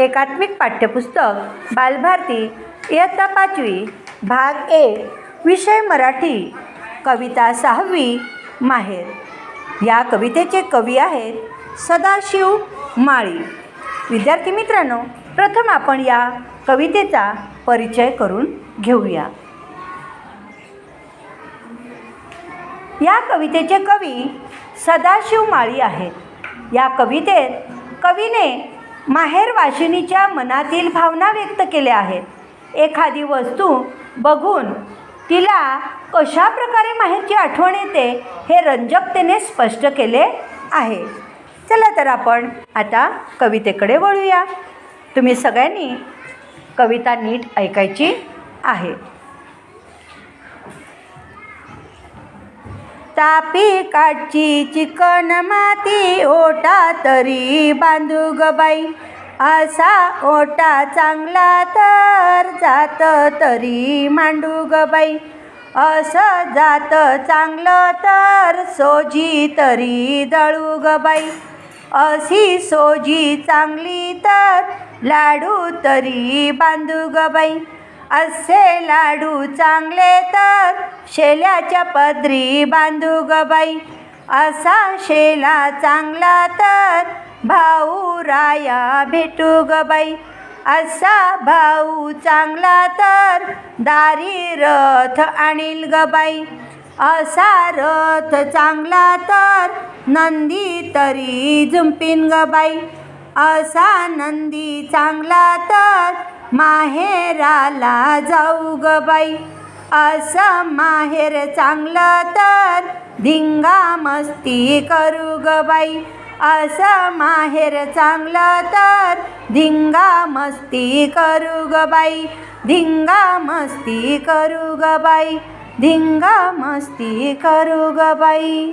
एकात्मिक पाठ्यपुस्तक बालभारती इयत्ता पाचवी भाग एक विषय मराठी कविता सहावी माहेर. या कवितेचे कवी आहेत सदाशिव माळी. विद्यार्थी मित्रांनो प्रथम आपण या कवितेचा परिचय करून घेऊया. या कवितेचे कवी सदाशिव माळी आहेत. या कवितेत कवीने माहेर वाशिनीच्या मनातील भावना व्यक्त केल्या आहेत. एखादी वस्तू बघून तिला कशा प्रकारे माहेरची आठवण येते हे रंजकतेने स्पष्ट केले आहे. चला तर आपण आता कवितेकडे वळूया. तुम्ही सगळ्यांनी कविता नीट ऐकायची आहे. तापी काठची चिकन माती ओटा तरी बांधू ग बाई. असा ओटा चांगला तर जात तरी मांडू ग बाई. असं जात चांगलं तर सोजी तरी दळू ग बाई. अशी सोजी चांगली तर लाडू तरी बांधू ग बाई. असे लाडू चांगले तर शेल्याच्या पदरी बांधू ग बाई. असा शेला चांगला तर भाऊ राया भेटू ग बाई. असा भाऊ चांगला तर दारी रथ आणील ग बाई. असा रथ चांगला तर नंदी तरी झुंपीन ग बाई. असा नंदी चांगला तर माहेराला जाऊ ग बाई. असं माहेर चांगलं तर धिंगा मस्ती करू ग बाई. असं माहेर चांगलं तर धिंगा मस्ती करू ग बाई. धिंगा मस्ती करू ग बाई. धिंगा मस्ती करू ग बाई.